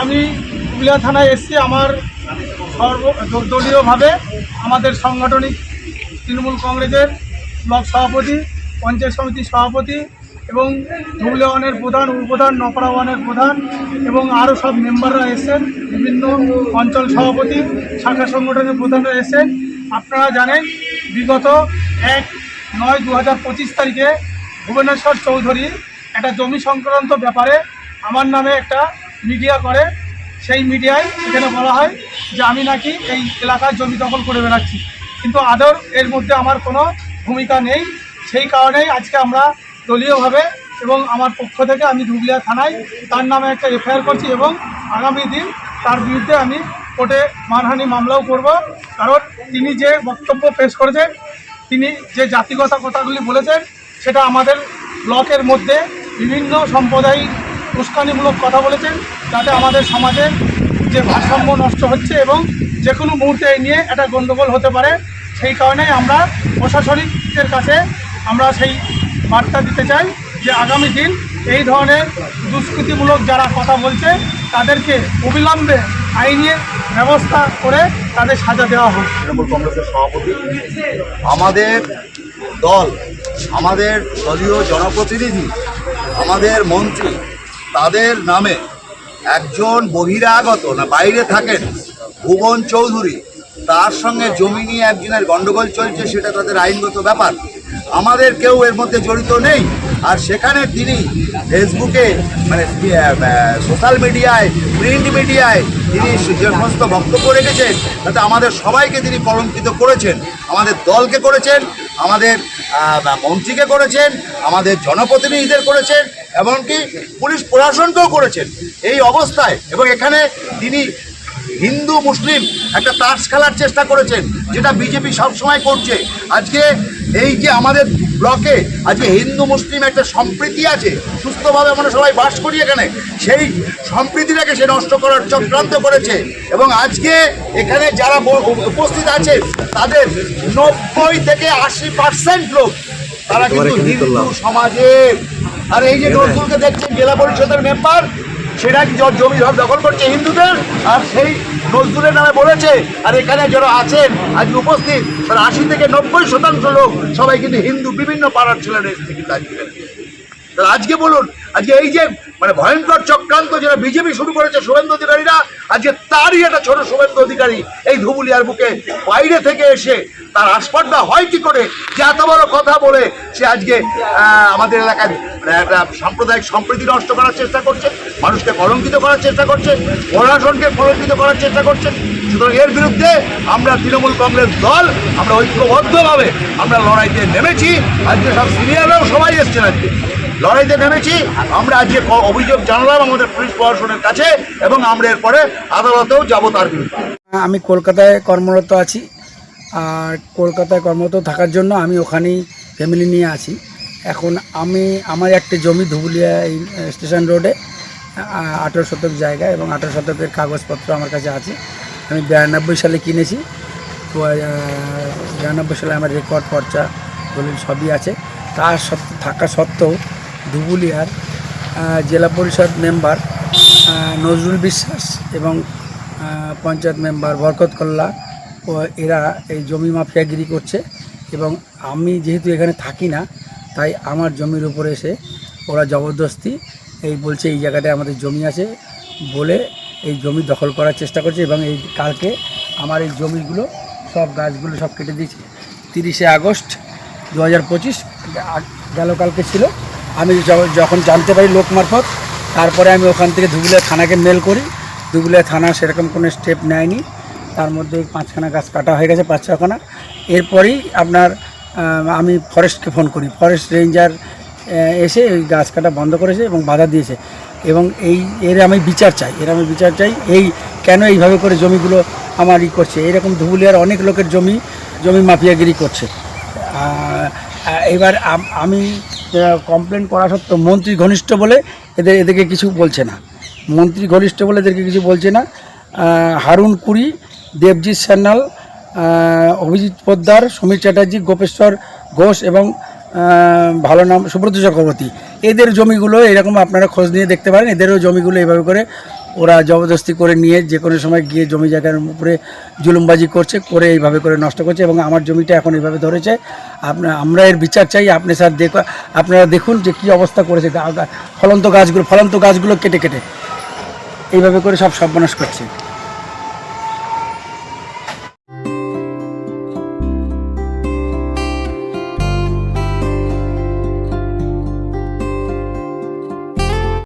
আমি পুরুলিয়া থানায় এসেছি। আমার সর্ব দলীয়ভাবে আমাদের সাংগঠনিক তৃণমূল কংগ্রেসের ব্লক সভাপতি, পঞ্চায়েত সমিতির সভাপতি এবং ধুবুলিয়া ওয়ানের প্রধান, উপপ্রধান, নপড়া ওয়ানের প্রধান এবং আরও সব মেম্বাররা এসেছেন। বিভিন্ন অঞ্চল সভাপতি, শাখা সংগঠনের প্রধানরা এসেছেন। আপনারা জানেন, বিগত এক নয় দু হাজার পঁচিশ তারিখে ভুবনেশ্বর চৌধুরী একটা জমি সংক্রান্ত ব্যাপারে আমার নামে একটা মিডিয়া করে, সেই মিডিয়ায় এখানে বলা হয় যে আমি নাকি এই এলাকায় জমি দখল করে বেড়াচ্ছি। কিন্তু আদর এর মধ্যে আমার কোনো ভূমিকা নেই। সেই কারণেই আজকে আমরা দলীয়ভাবে এবং আমার পক্ষ থেকে আমি ধুবলিয়া থানায় তার নামে একটা এফআইআর করছি এবং আগামী দিন তার বিরুদ্ধে আমি কোর্টে মানহানি মামলাও করব। কারণ তিনি যে বক্তব্য পেশ করেছেন, তিনি যে জাতিগত কথাগুলি বলেছেন, সেটা আমাদের ব্লকের মধ্যে বিভিন্ন সম্প্রদায়িক উস্কানিমূলক কথা বলেছেন যাতে আমাদের সমাজের যে ভারসাম্য নষ্ট হচ্ছে এবং যে কোনো মুহূর্তে এই নিয়ে একটা গণ্ডগোল হতে পারে, সেই কারণে আমরা প্রশাসনিকের কাছে আমরা সেই বার্তা দিতে চাই যে আগামী দিন এই ধরনের দুষ্কৃতিমূলক যারা কথা বলছে, তাদেরকে অবিলম্বে আইনের ব্যবস্থা করে তাদের সাজা দেওয়া হোক। তৃণমূল কংগ্রেসের সভাপতি, আমাদের দল, আমাদের দলীয় জনপ্রতিনিধি, আমাদের মন্ত্রী তাদের নামে একজন বহিরাগত না বাইরে থাকেন ভুবন চৌধুরী, তার সঙ্গে জমি নিয়ে একজনের গন্ডগোল চলছে, সেটা তাদের আইনগত ব্যাপার। আমাদের কেউ এর মধ্যে জড়িত নেই। আর সেখানে তিনি ফেসবুকে মানে সোশ্যাল মিডিয়ায়, প্রিন্ট মিডিয়ায় তিনি যে সমস্ত বক্তব্য রেখেছেন। তাতে আমাদের সবাইকে তিনি কলঙ্কিত করেছেন। আমাদের দলকে করেছেন। আমাদের মন্ত্রীকে করেছেন, আমাদের জনপ্রতিনিধিদের করেছেন, এমনকি পুলিশ প্রশাসনকেও করেছেন। এই অবস্থায় এবং এখানে তিনি হিন্দু, মুসলিম একটা তাস খেলার চেষ্টা করেছেন, যেটা বিজেপি সবসময় করছে। আজকে এই যে আমাদের ব্লকে আজকে হিন্দু মুসলিম একটা সম্প্রীতি আছে সুস্থভাবে আমরা সবাই বাস করি এখানে। সেই সম্প্রীতিটাকে সে নষ্ট করার চক্রান্ত করেছে। এবং আজকে এখানে যারা উপস্থিত আছে তাদের নব্বই থেকে আশি পার্সেন্ট লোক তারা কিন্তু হিন্দু সমাজের আর এই যে নজরুলকে দেখছেন জেলা পরিষদের মেম্বার সেটা কি জমি সব দখল করছে হিন্দুদের? আর সেই নজরুলের নামে বলেছে, আর এখানে যারা আছেন, আজ উপস্থিত, তার আশি থেকে নব্বই শতাংশ লোক সবাই কিন্তু হিন্দু, বিভিন্ন পাড়ার ছেলেরা এসেছে কিন্তু আজকে তাহলে আজকে বলুন, আজকে এই যে মানে ভয়ঙ্কর চক্রান্ত যেটা বিজেপি শুরু করেছে শুভেন্দু অধিকারীরা, আজকে তারই একটা ছোট শুভেন্দু অধিকারী এই ধুবুলিয়ার বুকে বাইরে থেকে এসে তার আস্পর্ধা হয় কি করে? যে এত বড় কথা বলে সে আজকে আমাদের এলাকায় মানে একটা সাম্প্রদায়িক সম্প্রীতি নষ্ট করার চেষ্টা করছে। মানুষকে কলঙ্কিত করার চেষ্টা করছে, প্রশাসনকে কলঙ্কিত করার চেষ্টা করছে। সুতরাং এর বিরুদ্ধে আমরা তৃণমূল কংগ্রেস দল, আমরা ঐক্যবদ্ধভাবে আমরা লড়াইতে নেমেছি। আজকে সব সিনিয়ররাও সবাই এসছেন আজকে। লড়াইতে নেমেছি, আমরা আজকে অভিযোগ জানালাম আমাদের পুলিশ প্রশাসনের কাছে এবং আমরা এরপরে আদালতেও যাব তার বিরুদ্ধে। আমি কলকাতায় কর্মরত আছি, আর কলকাতায় কর্মরত থাকার জন্য আমি ওখানেই ফ্যামিলি নিয়ে আছি। এখন আমি, আমার একটা জমি ধুবুলিয়া এই স্টেশন রোডে আঠেরো শতক জায়গা এবং আঠেরো শতকের কাগজপত্র আমার কাছে আছে। আমি বিরানব্বই সালে কিনেছি। বিরানব্বই সালে আমার রেকর্ড, পর্চা, দলিল সবই আছে। তার থাকা সত্ত্বেও ধুবুলিয়ার জেলা পরিষদ মেম্বার নজরুল বিশ্বাস এবং পঞ্চায়েত মেম্বার বরকত কল্লা ও এরা এই জমি মাফিয়াগিরি করছে। এবং আমি যেহেতু এখানে থাকি না, তাই আমার জমির উপরে এসে ওরা জবরদস্তি এই বলছে এই জায়গাটায় আমাদের জমি আছে বলে এই জমি দখল করার চেষ্টা করছে এবং এই কালকে আমার এই জমিগুলো, সব গাছগুলো সব কেটে দিয়েছে। তিরিশে আগস্ট দু হাজার পঁচিশ গেল কালকে ছিল। আমি যখন জানতে পারি লোক মারফত, তারপরে আমি ওখান থেকে ধুবুলিয়া থানাকে মেল করি। ধুবুলিয়া থানা সেরকম কোনো স্টেপ নেয়নি। তার মধ্যে পাঁচখানা গাছ কাটা হয়ে গেছে, পাঁচ ছখানা। এরপরেই আপনার আমি ফরেস্টকে ফোন করি। ফরেস্ট রেঞ্জার এসে ওই গাছ কাটা বন্ধ করেছে এবং বাধা দিয়েছে। এবং এই, এর আমি বিচার চাই, এর আমি বিচার চাই, এই কেন এইভাবে করে জমিগুলো আমার ই করছে? এরকম ধুবুলিয়ার অনেক লোকের জমি জমি মাফিয়াগিরি করছে। এবার আমি কমপ্লেন করা সত্ত্বেও মন্ত্রী ঘনিষ্ঠ বলে এদের, এদেরকে কিছু বলছে না। মন্ত্রী ঘনিষ্ঠ বলে এদেরকে কিছু বলছে না। হারুন কুড়ি দেবজিৎ সান্যাল অভিজিৎ পোদ্দার, সমীর চ্যাটার্জি, গোপেশ্বর ঘোষ এবং ভালো নাম, সুব্রত চক্রবর্তী। এদের জমিগুলো এরকম আপনারা খোঁজ নিয়ে দেখতে পারেন। এদেরও জমিগুলো এভাবে করে ওরা জবরদস্তি করে নিয়ে যে কোনো সময় গিয়ে জমি জায়গার উপরে জুলুমবাজি করছে, করে এইভাবে করে নষ্ট করছে এবং আমার জমিটা এখন এইভাবে ধরেছে। আপনার আমরা এর বিচার চাই। আপনি স্যার দেখ আপনারা দেখুন যে কী অবস্থা করেছে ফলন্ত গাছগুলো ফলন্ত গাছগুলো কেটে কেটে। এইভাবে করে সব সর্বনাশ করছে।